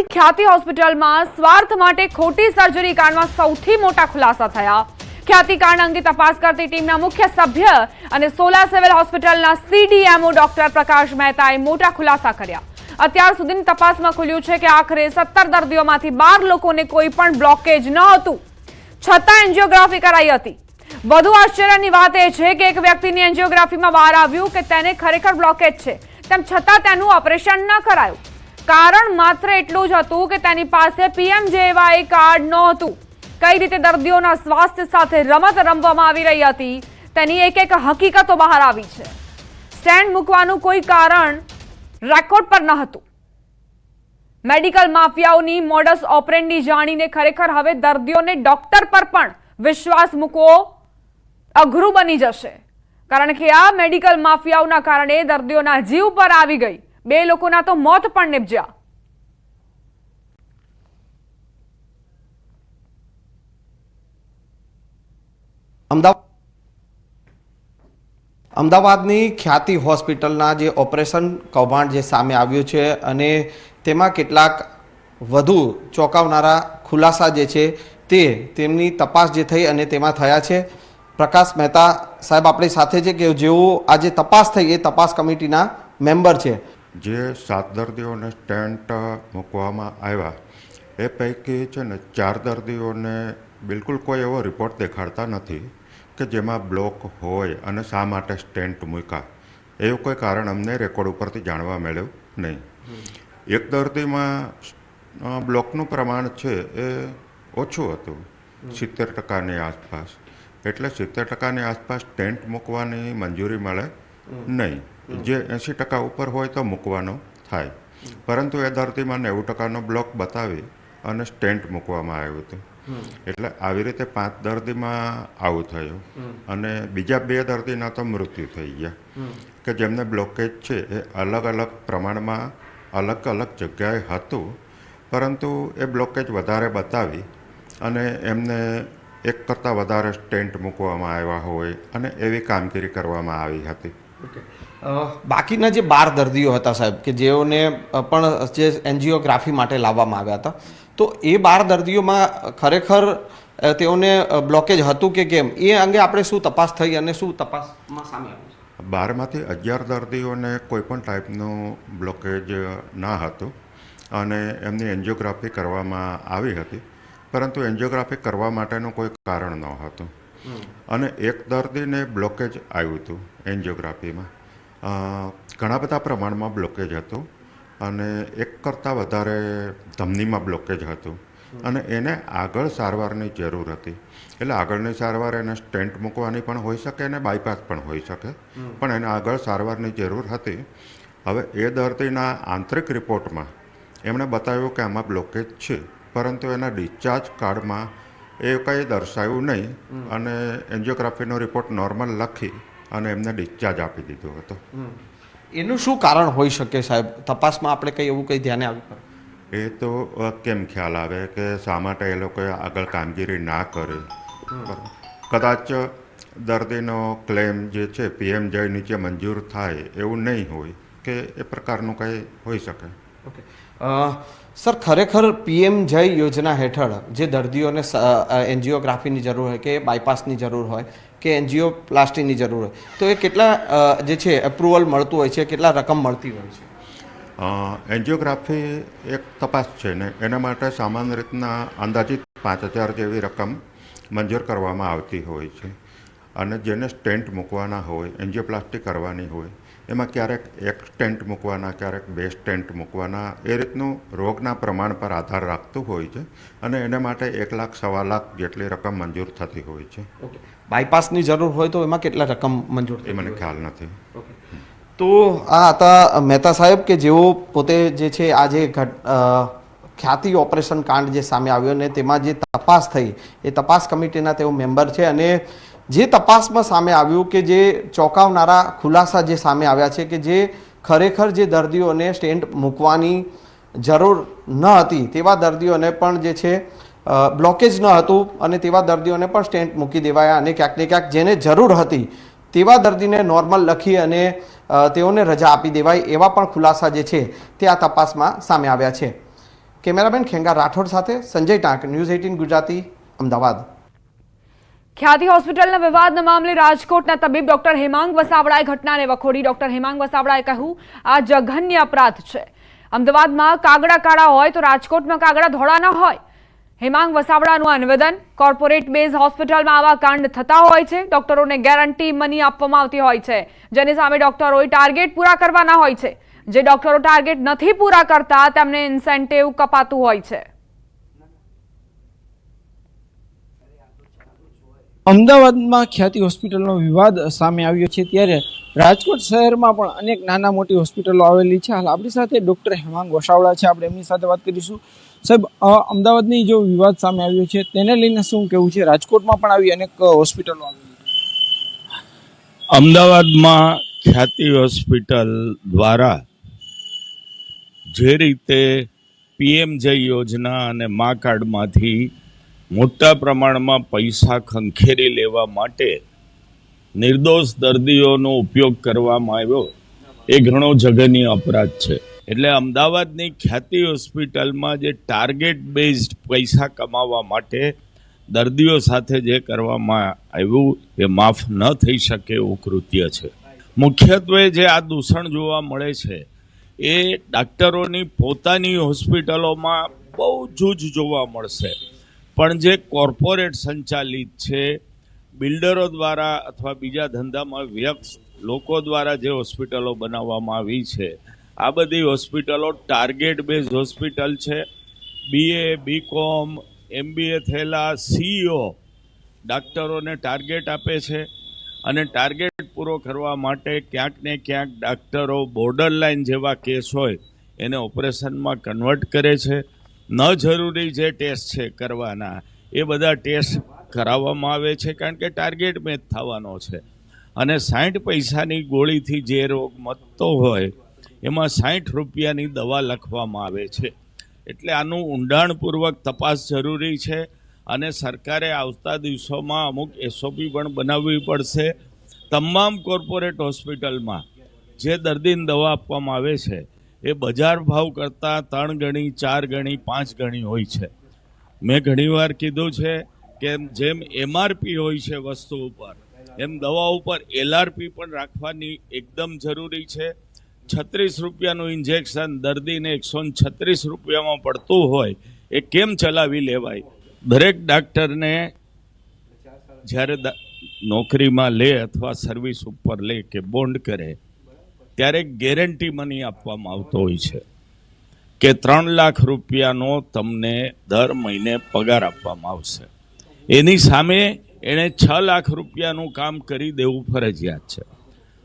અમદાવાદની ખ્યાતિ હોસ્પિટલમાં સ્વાર્થ માટે ખોટી સર્જરી કાંડમાં સૌથી મોટા ખુલાસા થયા. ખ્યાતિ કાંડ અંગે તપાસ કરતી ટીમના મુખ્ય સભ્ય અને સોલા સિવિલ હોસ્પિટલના સીડીએમઓ ડોક્ટર પ્રકાશ મહેતાએ મોટા ખુલાસા કર્યા. અત્યાર સુધીની તપાસમાં ખુલ્યું છે કે આખરે સત્તર દર્દીઓમાંથી બાર લોકોને કોઈ પણ બ્લોકેજ ન હતું. છતાં એન્જિયોગ્રાફી કરાઈ હતી. વધુ આશ્ચર્યની વાત એ છે કે એક વ્યક્તિની એન્જિયોગ્રાફીમાં બહાર આવ્યું કે તેને ખરેખર બ્લોકેજ છે. તેમ છતાં તેનું ઓપરેશન ન કરાયું. કારણ માત્ર એટલું જ હતું કે તેની પાસે પીએમજેવાય કાર્ડ નહોતું. કઈ રીતે દર્દીઓના સ્વાસ્થ્ય સાથે રમત રમવામાં આવી રહી હતી, તેની એક એક હકીકતો બહાર આવી છે. સ્ટેન્ડ મૂકવાનું કોઈ કારણ રેકોર્ડ પર ન હતું. મેડિકલ માફિયાઓની મોડસ ઓપરેન્ડી જાણીને ખરેખર હવે દર્દીઓને ડોક્ટર પર પણ વિશ્વાસ મૂકવો અઘરું બની જશે. કારણ કે આ મેડિકલ માફિયાઓના કારણે દર્દીઓના જીવ પર આવી ગઈ. બે લોકોના તો મોત પણ નિપજ્યા. અમદાવાદ અમદાવાદની ખ્યાતિ હોસ્પિટલના જે ઓપરેશન કૌભાંડ જે સામે આવ્યું છે અને તેમાં કેટલાક વધુ ચોંકાવનારા ખુલાસા જે છે તે તેમની તપાસ જે થઈ અને તેમાં થયા છે. પ્રકાશ મહેતા સાહેબ આપણી સાથે છે કે જેઓ આજે તપાસ થઈ એ તપાસ કમિટીના મેમ્બર છે. જે સાત દર્દીઓને સ્ટેન્ટ મૂકવામાં આવ્યા એ પૈકી છે ને ચાર દર્દીઓને બિલકુલ કોઈ એવો રિપોર્ટ દેખાડતા નથી કે જેમાં બ્લોક હોય અને શા માટે સ્ટેન્ટ મૂક્યા. એવું કોઈ કારણ અમને રેકોર્ડ ઉપરથી જાણવા મળ્યું નહીં. એક દર્દીમાં બ્લોકનું પ્રમાણ છે એ ઓછું હતું સિત્તેર ટકાની આસપાસ. એટલે સિત્તેર ટકાની આસપાસ ટેન્ટ મૂકવાની મંજૂરી મળે નહીં. જે એંસી ટકા ઉપર હોય તો મૂકવાનો થાય. પરંતુ એ દર્દીમાં નેવું ટકાનો બ્લોક બતાવી અને સ્ટેન્ટ મૂકવામાં આવ્યું હતું. એટલે આવી રીતે પાંચ દર્દીમાં આવું થયું. અને બીજા બે દર્દીના તો મૃત્યુ થઈ ગયા. કે જેમને બ્લોકેજ છે એ અલગ અલગ પ્રમાણમાં અલગ અલગ જગ્યાએ હતું. પરંતુ એ બ્લોકેજ વધારે બતાવી અને એમને એક કરતાં વધારે સ્ટેન્ટ મૂકવામાં આવ્યા હોય અને એવી કામગીરી કરવામાં આવી હતી. બાકીના જે બાર દર્દીઓ હતા સાહેબ, કે જેઓને પણ જે એન્જિયોગ્રાફી માટે લાવવામાં આવ્યા હતા, તો એ બાર દર્દીઓમાં ખરેખર તેઓને બ્લોકેજ હતું કે કેમ? એ અંગે આપણે શું તપાસ થઈ અને શું તપાસમાં સામે આવ્યું બારમાંથી અગિયાર દર્દીઓને કોઈ પણ ટાઈપનું બ્લોકેજ ના હતું અને એમની એન્જિયોગ્રાફી કરવામાં આવી હતી, પરંતુ એન્જિયોગ્રાફી કરવા માટેનું કોઈ કારણ ન હતું અને એક દર્દીને બ્લોકેજ આવ્યું હતું એન્જિયોગ્રાફીમાં ઘણા બધા પ્રમાણમાં બ્લોકેજ હતું અને એક કરતાં વધારે ધમનીમાં બ્લોકેજ હતું. અને એને આગળ સારવારની જરૂર હતી. એટલે આગળની સારવાર એને સ્ટેન્ટ મૂકવાની પણ હોઈ શકે અને બાયપાસ પણ હોઈ શકે. પણ એને આગળ સારવારની જરૂર હતી. હવે એ દર્દીના આંતરિક રિપોર્ટમાં એમણે બતાવ્યું કે આમાં બ્લોકેજ છે. પરંતુ એના ડિસ્ચાર્જ કાર્ડમાં એ કંઈ દર્શાવ્યું નહીં. અને એન્જિયોગ્રાફીનો રિપોર્ટ નોર્મલ લખી અને એમને ડિસ્ચાર્જ આપી દીધો હતો. એનું શું કારણ હોઈ શકે સાહેબ? તપાસમાં આપણે કંઈ એવું કંઈ ધ્યાને આવ્યું એ તો કેમ ખ્યાલ આવે કે શા માટે એ લોકોએ આગળ કામગીરી ના કરી? કદાચ દર્દીનો ક્લેમ જે છે પીએમ જય નીચે મંજૂર થાય એવું નહીં હોય કે એ પ્રકારનું કંઈ હોઈ શકે. ઓકે સર, ખરેખર પીએમ જય યોજના હેઠળ જે દર્દીઓને એન્જિયોગ્રાફીની જરૂર હોય કે બાયપાસની જરૂર હોય કે એન્જિયોપ્લાસ્ટીની જરૂર હોય, તો એ કેટલા જે છે એપ્રુવલ મળતું હોય છે, કેટલા રકમ મળતી હોય છે? એન્જિયોગ્રાફી એક તપાસ છે ને, એના માટે સામાન્ય રીતના અંદાજિત પાંચ હજાર જેવી રકમ મંજૂર કરવામાં આવતી હોય છે. અને જેને સ્ટેન્ટ મૂકવાના હોય, એન્જિયોપ્લાસ્ટી કરવાની હોય એમાં ક્યારેક એક સ્ટેન્ટ મૂકવાના ક્યારેક બે સ્ટેન્ટ મૂકવાના એ રીતનું રોગના પ્રમાણ પર આધાર રાખતું હોય છે અને એના માટે એક લાખ સવા લાખ જેટલી રકમ મંજૂર થતી હોય છે. બાયપાસની જરૂર હોય તો એમાં કેટલા રકમ મંજૂર એ મને ખ્યાલ નથી. તો આ હતા મહેતા સાહેબ કે જેઓ પોતે જે છે આ જે ખ્યાતિ ઓપરેશન કાંડ જે સામે આવ્યો ને તેમાં જે તપાસ થઈ એ તપાસ કમિટીના તેઓ મેમ્બર છે અને જે તપાસમાં સામે આવ્યું કે જે ચોંકાવનારા ખુલાસા જે સામે આવ્યા છે કે જે ખરેખર જે દર્દીઓને સ્ટેન્ટ મૂકવાની જરૂર ન હતી, તેવા દર્દીઓને પણ જે છે બ્લોકેજ ન હતું અને તેવા દર્દીઓને પણ સ્ટેન્ટ મૂકી દેવાયા અને ક્યાંક ને ક્યાંક જેને જરૂર હતી તેવા દર્દીને નોર્મલ લખી અને તેઓને રજા આપી દેવાય એવા પણ ખુલાસા જે છે તે આ તપાસમાં સામે આવ્યા છે. કેમેરામેન ખેંગા રાઠોડ સાથે સંજય ટાંક, ન્યૂઝ એઇટીન ગુજરાતી, અમદાવાદ. ખ્યાતિ હોસ્પિટલના વિવાદના મામલે રાજકોટના તબીબ ડોક્ટર હેમાંગ વસાવડાએ ઘટનાને વખોડી. ડોક્ટર હેમાંગ વસાવડાએ કહ્યું, આ જઘન્ય અપરાધ છે. અમદાવાદમાં કાગડા કાળા હોય તો રાજકોટમાં કાગડા ધોળા ન હોય. હેમાંગ વસાવડાનું આ નિવેદન, કોર્પોરેટ બેઝ હોસ્પિટલમાં આવા કાંડ થતા હોય છે. ડોક્ટરોને ગેરંટી મની આપવામાં આવતી હોય છે. જેની સામે ડોક્ટરોએ ટાર્ગેટ પૂરા કરવાના હોય છે. જે ડોક્ટરો ટાર્ગેટ નથી પૂરા કરતા, તેમને ઇન્સેન્ટિવ કપાતું હોય છે. અમદાવાદમાં ખ્યાતિ હોસ્પિટલનો વિવાદ સામે આવ્યો છે ત્યારે રાજકોટ શહેરમાં પણ અનેક નાના મોટી હોસ્પિટલો આવેલી છે. હાલ આપણી સાથે ડૉક્ટર હેમાંગ વસાવડા છે. આપણે એમની સાથે વાત કરીશું. સાહેબ અમદાવાદની જો વિવાદ સામે આવ્યો છે, તેને લઈને શું કહેવું છે? રાજકોટમાં પણ આવી અનેક હોસ્પિટલો આવેલી અમદાવાદમાં ખ્યાતિ હોસ્પિટલ દ્વારા જે રીતે પીએમ જય યોજના અને મા કાર્ડમાંથી મોટા પ્રમાણમાં પૈસા ખંખેરી લેવા માટે નિર્દોષ દર્દીઓનો ઉપયોગ કરવામાં આવ્યો. એ ઘણો જઘન્ય અપરાધ છે. એટલે અમદાવાદની ખ્યાતિ હોસ્પિટલમાં જે ટાર્ગેટ બેઝડ પૈસા કમાવા માટે દર્દીઓ સાથે જે કરવામાં આવ્યું, એ માફ ન થઈ શકે એવું કૃત્ય છે. મુખ્યત્વે જે આ દૂષણ જોવા મળે છે, એ ડાક્ટરોની પોતાની હોસ્પિટલોમાં બહુ જૂજ જોવા મળશે. પણ જે કોર્પોરેટ સંચાલિત છે, બિલ્ડરો દ્વારા અથવા બીજા ધંધામાં વ્યસ્ત લોકો દ્વારા જે હોસ્પિટલો બનાવવામાં આવી છે, આ બધી હોસ્પિટલો ટાર્ગેટ બેઝ હોસ્પિટલ છે. બીએ બીકોમ એમબીએ થયેલા સીઈઓ ડાક્ટરોને ટાર્ગેટ આપે છે અને ટાર્ગેટ પૂરો કરવા માટે ક્યાંક ને ક્યાંક ડાક્ટરો બોર્ડર લાઇન જેવા કેસ હોય, એને ઓપરેશનમાં કન્વર્ટ કરે છે. ન જરૂરી જે ટેસ્ટ છે કરવાના, એ બધા ટેસ્ટ કરાવવામાં આવે છે કારણ કે ટાર્ગેટ મેચ થવાનો છે. અને સાઠ પૈસાની ગોળીથી જે રોગ મતતો હોય, એમાં સાઠ રૂપિયાની દવા લખવામાં આવે છે. એટલે આનું ઊંડાણપૂર્વક તપાસ જરૂરી છે અને સરકારે આવતા દિવસોમાં અમુક એસઓપી પણ બનાવવી પડશે. તમામ કોર્પોરેટ હોસ્પિટલમાં જે દર્દીને દવા આપવામાં આવે છે એ બજાર ભાવ કરતાં ત્રણ ગણી, ચાર ગણી, પાંચ ગણી હોય છે. મેં ઘણીવાર કીધું છે કે જેમ એમઆરપી હોય છે વસ્તુ ઉપર, એમ દવા ઉપર એલઆરપી પણ રાખવાની એકદમ જરૂરી છે. છત્રીસ રૂપિયાનું ઇન્જેક્શન દર્દીને એકસો છત્રીસ રૂપિયામાં પડતું હોય, એ કેમ ચલાવી લેવાય? દરેક ડાક્ટરને જ્યારે નોકરીમાં લે અથવા સર્વિસ ઉપર લે કે બોન્ડ કરે ત્યારે ગેરંટી મની આપવામાં આવતો હોય છે કે ત્રણ લાખ રૂપિયાનો તમને દર મહિને પગાર આપવામાં આવશે. એની સામે એણે છ લાખ રૂપિયાનું કામ કરી દેવું ફરજિયાત છે.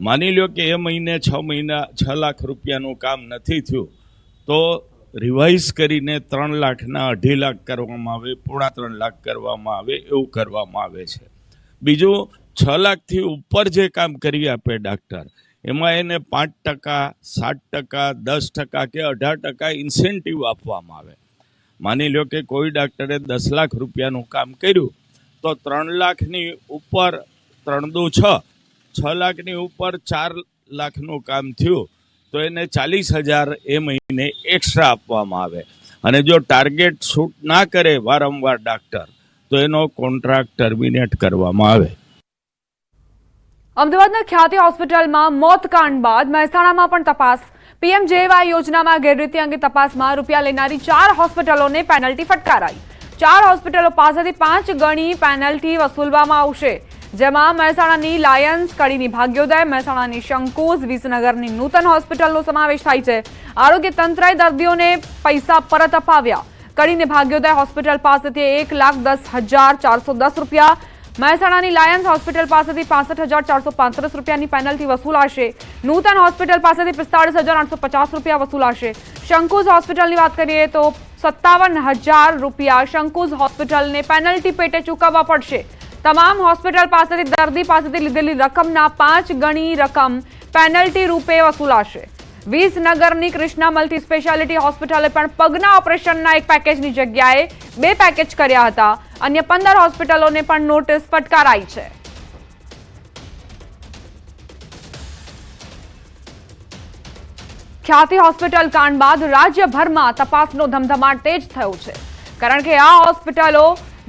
માની લો કે એ મહિને છ મહિના, છ લાખ રૂપિયાનું કામ નથી થયું, તો રિવાઇઝ કરીને ત્રણ લાખના અઢી લાખ કરવામાં આવે, પોણા ત્રણ લાખ કરવામાં આવે, એવું કરવામાં આવે છે. બીજું, છ લાખથી ઉપર જે કામ કરી આપે ડાક્ટર એમાં એને પાંચ ટકા, સાત ટકા, દસ ટકા કે અઢાર ટકા ઇન્સેન્ટિવ આપવામાં આવે. માની લો કે કોઈ ડાક્ટરે દસ લાખ રૂપિયાનું કામ કર્યું, તો ત્રણ લાખની ઉપર ત્રણ દુ છ છ લાખની ઉપર ચાર લાખનું કામ થયું, તો એને ચાલીસ હજાર એ મહિને એક્સ્ટ્રા આપવામાં આવે. અને જો ટાર્ગેટ શૂટ ના કરે વારંવાર ડાક્ટર તો એનો કોન્ટ્રાક્ટ ટર્મિનેટ કરવામાં આવે. અમદાવાદના ખ્યાતિ હોસ્પિટલમાં મોતકાંડ બાદ મહેસાણામાં પણ તપાસ. પીએમજેવાય યોજનામાં ગેરરીતિ અંગે તપાસમાં રૂપિયા લેનારી ચાર હોસ્પિટલોને પેનલ્ટી ફટકારાઈ. ચાર હોસ્પિટલો પાસેથી પાંચ ગણી પેનલ્ટી વસૂલવામાં આવશે. જેમાં મહેસાણાની લાયન્સ, કડીની ભાગ્યોદય, મહેસાણાની શંકુઝ, વિસનગરની નૂતન હોસ્પિટલનો સમાવેશ થાય છે. આરોગ્ય તંત્રએ દર્દીઓને પૈસા પરત અપાવ્યા. કડીને ભાગ્યોદય હોસ્પિટલ પાસેથી એક લાખ દસ હજાર ચારસો દસ રૂપિયા મહેસાણાની લાયન્સ હોસ્પિટલ પાસેથી પાસઠ હજાર ચારસો પાંત્રીસ રૂપિયાની પેનલ્ટી વસૂલાશે. નૂતન હોસ્પિટલ પાસેથી પિસ્તાળીસ હજાર આઠસો પચાસ રૂપિયા વસૂલાશે. શંકુઝ હોસ્પિટલની વાત કરીએ તો સત્તાવન હજાર રૂપિયા શંકુઝ હોસ્પિટલને પેનલ્ટી પેટે ચૂકવવા પડશે. તમામ હોસ્પિટલ પાસેથી દર્દી પાસેથી લીધેલી રકમના પાંચ ગણી રકમ પેનલ્ટી રૂપે વસૂલાશે. વિસનગરની કૃષ્ણા મલ્ટી સ્પેશિયાલિટી હોસ્પિટલે પણ પગના ઓપરેશનના એક પેકેજની જગ્યાએ બે પેકેજ કર્યા હતા. અન્ય પંદર હોસ્પિટલોને પણ નોટિસ ફટકારાઈ છે. ખ્યાતિ હોસ્પિટલ કાંડ બાદ રાજ્યભરમાં તપાસનો ધમધમાટ તેજ થયો છે. કારણ કે આ હોસ્પિટલો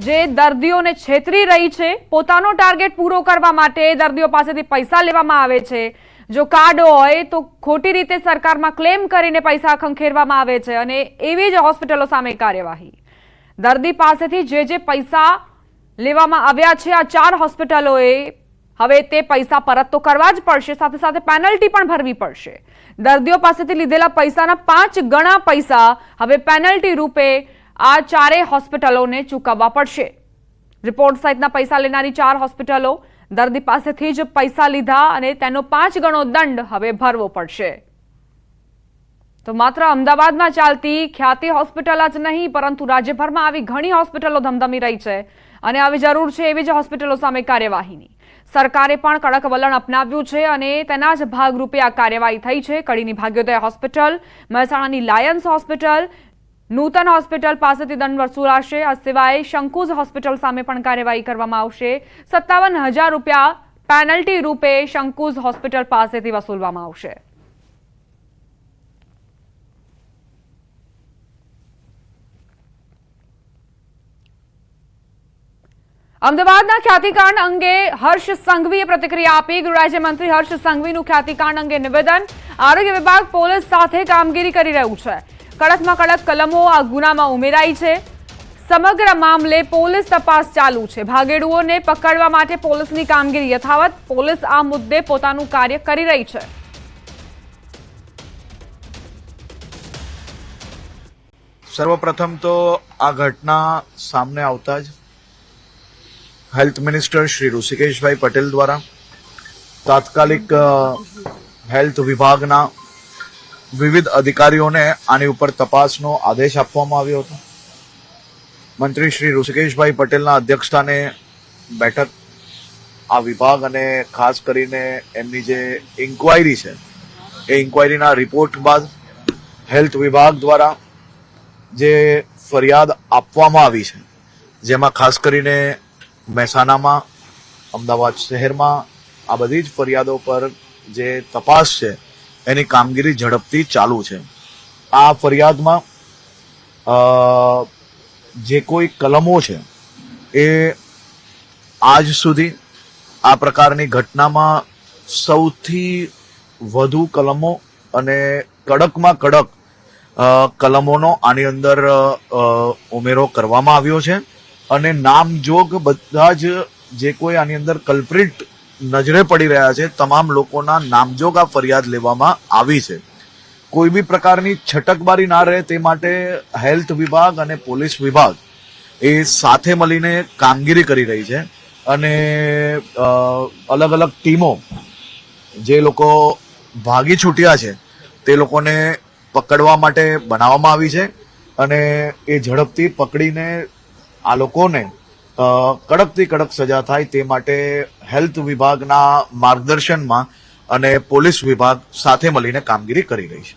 જે દર્દીઓને છેતરી રહી છે, પોતાનો ટાર્ગેટ પૂરો કરવા માટે દર્દીઓ પાસેથી પૈસા લેવામાં આવે છે. જો કાર્ડ હોય તો ખોટી રીતે સરકારમાં ક્લેમ કરીને પૈસા ખંખેરવામાં આવે છે અને એવી જ હોસ્પિટલો સામે કાર્યવાહી. દર્દી પાસેથી જે જે પૈસા લેવામાં આવ્યા છે, આ ચાર હોસ્પિટલોએ હવે તે પૈસા પરત તો કરવા જ પડશે, સાથે સાથે પેનલ્ટી પણ ભરવી પડશે. દર્દીઓ પાસેથી લીધેલા પૈસાના પાંચ ગણા પૈસા હવે પેનલ્ટી રૂપે આ ચારેય હોસ્પિટલોને ચૂકવવા પડશે. રિપોર્ટ સહિતના પૈસા લેનારી ચાર હોસ્પિટલો દર્દી પાસેથી જ પૈસા લીધા અને તેનો પાંચ ગણો દંડ હવે ભરવો પડશે. તો માત્ર અમદાવાદમાં ચાલતી ખ્યાતિ હોસ્પિટલ જ નહીં, પરંતુ રાજ્યભરમાં આવી ઘણી હોસ્પિટલો ધમધમી રહી છે. અને આવી જરૂર છે એવી જ હોસ્પિટલો સામે કાર્યવાહીની. સરકારે પણ કડક વલણ અપનાવ્યું છે અને તેના જ ભાગરૂપે આ કાર્યવાહી થઈ છે. કડીની ભાગ્યોદય હોસ્પિટલ, મહેસાણાની લાયન્સ હોસ્પિટલ, નૂતન હોસ્પિટલ પાસેથી દંડ વસૂલાશે આ સિવાય શંકુઝ હોસ્પિટલ સામે પણ કાર્યવાહી કરવામાં આવશે. સત્તાવન હજાર રૂપિયા પેનલ્ટી રૂપે શંકુઝ હોસ્પિટલ પાસેથી વસૂલવામાં આવશે. અમદાવાદના ખ્યાતિકાંડ અંગે હર્ષ સંઘવીએ પ્રતિક્રિયા આપી. ગૃહ રાજ્યમંત્રી હર્ષ સંઘવીનું ખ્યાતિકાંડ અંગે નિવેદન. આરોગ્ય વિભાગ પોલીસ સાથે કામગીરી કરી રહ્યું છે. કડકમાં કડક કલમો આ ગુનામાં ઉમેરાઈ છે. સમગ્ર મામલે પોલીસ તપાસ ચાલુ છે. ભાગેડુઓને પકડવા માટે પોલીસની કામગીરી યથાવત. પોલીસ આ મુદ્દે પોતાનું કાર્ય કરી રહી છે. સર્વપ્રથમ તો આ ઘટના સામે આવતા જ હેલ્થ મિનિસ્ટર શ્રી ઋષિકેશભાઈ પટેલ દ્વારા તાત્કાલિક હેલ્થ વિભાગના વિવિધ અધિકારીઓને આની ઉપર તપાસનો આદેશ આપવામાં આવ્યો હતો. મંત્રી શ્રી ઋષિકેશભાઈ પટેલના અધ્યક્ષસ્થાને બેઠક આ વિભાગ અને ખાસ કરીને એમની જે ઇન્કવાયરી છે, એ ઇન્કવાયરીના રિપોર્ટ બાદ હેલ્થ વિભાગ દ્વારા જે ફરિયાદ આપવામાં આવી છે, જેમાં ખાસ કરીને મહેસાણામાં, અમદાવાદ શહેરમાં, આ બધી જ ફરિયાદો પર જે તપાસ છે, એની કામગીરી ઝડપથી ચાલુ છે. આ ફરિયાદમાં જે કોઈ કલમો છે, એ આજ સુધી આ પ્રકારની ઘટનામાં સૌથી વધુ કલમો અને કડકમાં કડક કલમોનો આની અંદર ઉમેરો કરવામાં આવ્યો છે. અને નામજોગ બધા જ જે કોઈ આની અંદર કલ્પ્રિટ નજરે પડી રહ્યા છે, તમામ લોકોના નામજોગ આ ફરિયાદ લેવામાં આવી છે. કોઈ બી પ્રકારની છટકબારી ના રહે તે માટે હેલ્થ વિભાગ અને પોલીસ વિભાગ એ સાથે મળીને કામગીરી કરી રહી છે અને અલગ અલગ ટીમો જે લોકો ભાગી છૂટ્યા છે તે લોકોને પકડવા માટે બનાવવામાં આવી છે અને એ ઝડપથી પકડીને આ લોકોને કડકથી કડક સજા થાય તે માટે હેલ્થ વિભાગના માર્ગદર્શનમાં અને પોલીસ વિભાગ સાથે મળીને કામગીરી કરી રહી છે.